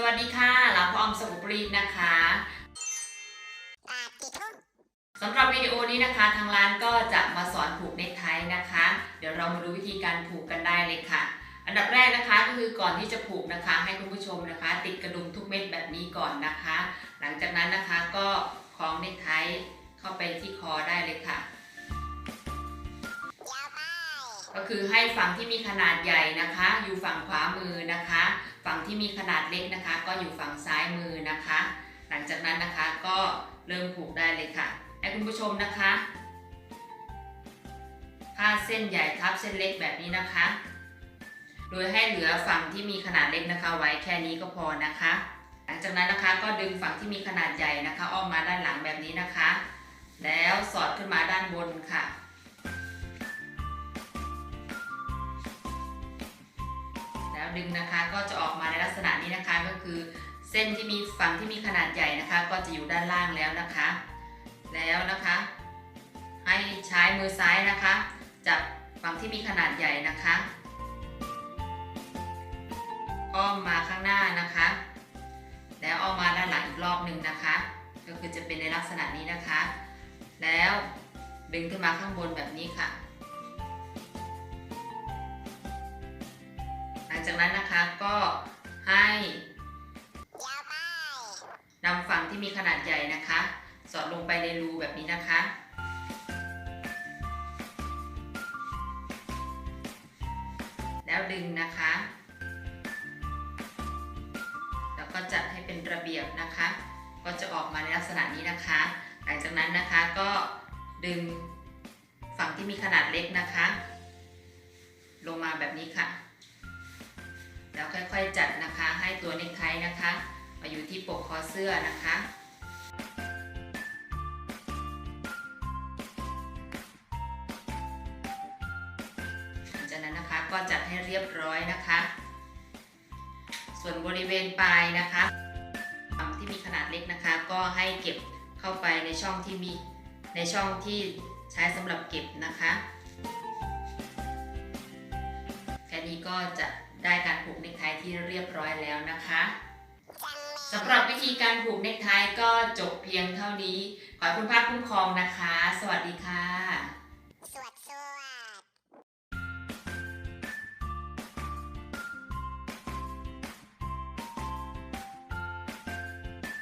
สวัสดีค่ะลาพอมสกุปรีดนะคะสำหรับวิดีโอนี้นะคะ ทางร้านก็จะมาสอนผูกเนคไทนะคะ เดี๋ยวเรามาดูวิธีการผูกกันได้เลยค่ะ อันดับแรกนะคะก็คือก่อนที่จะผูกนะคะ ให้คุณผู้ชมนะคะ ติดกระดุมทุกเม็ดแบบนี้ก่อนนะคะ หลังจากนั้นนะคะก็คล้องเนคไทเข้าไปที่คอ ก็คือให้ฝั่งที่มีขนาดใหญ่นะคะ อยู่ฝั่งขวามือนะคะ ฝั่งที่มีขนาดเล็กนะคะ ก็อยู่ฝั่งซ้ายมือนะคะ หลังจากนั้นนะคะก็เริ่มผูกได้เลยค่ะให้คุณผู้ชมนะคะผ้าเส้นใหญ่ทับเส้นเล็กแบบนี้นะคะ โดยให้เหลือฝั่งที่มีขนาดเล็กนะคะ ไว้แค่นี้ก็พอนะคะ หลังจากนั้นนะคะก็ดึงฝั่งที่มีขนาดใหญ่นะคะออกมาด้านหลังแบบนี้นะคะ แล้วสอดขึ้นมาด้านบนค่ะ ดึงนะคะ ก็จะออกมาในลักษณะนี้นะคะก็คือ เส้นที่มีฝั่งที่มีขนาดใหญ่นะคะ ก็จะอยู่ด้านล่างแล้วนะคะ แล้วนะคะ ให้ใช้มือซ้ายนะคะจับฝั่งที่มีขนาดใหญ่นะคะอ้อมมาข้างหน้านะคะ แล้วอ้อมมาด้านหลังอีกรอบหนึ่งนะคะ ก็คือจะเป็นในลักษณะนี้นะคะ แล้วดึงขึ้นมาข้างบนแบบนี้ค่ะ จากนั้นนะคะก็ให้นำฝั่งที่มีขนาดใหญ่นะคะ สอดลงไปในรูแบบนี้นะคะ แล้วดึงนะคะ แล้วก็จัดให้เป็นระเบียบนะคะ ก็จะออกมาในลักษณะนี้นะคะ หลังจากนั้นนะคะก็ดึงฝั่งที่มีขนาดเล็กนะคะ ลงมาแบบนี้ค่ะ แล้วค่อยๆจัดนะคะให้ตัวเนคไทนะคะ มาอยู่ที่ปกคอเสื้อนะคะจากนั้นนะคะก็จัดให้เรียบร้อยนะคะ ส่วนบริเวณปลายนะคะฝั่งที่มีขนาดเล็กนะคะ ก็ให้เก็บเข้าไปในช่องที่มีในช่องที่ใช้สำหรับเก็บนะคะ และนี้ก็จะได้การผูกเนคไทที่เรียบร้อยแล้วนะคะสำหรับวิธีการผูกเนคไทก็จบเพียงเท่านี้ ขอคุณพระคุ้มครองนะคะ สวัสดีค่ะ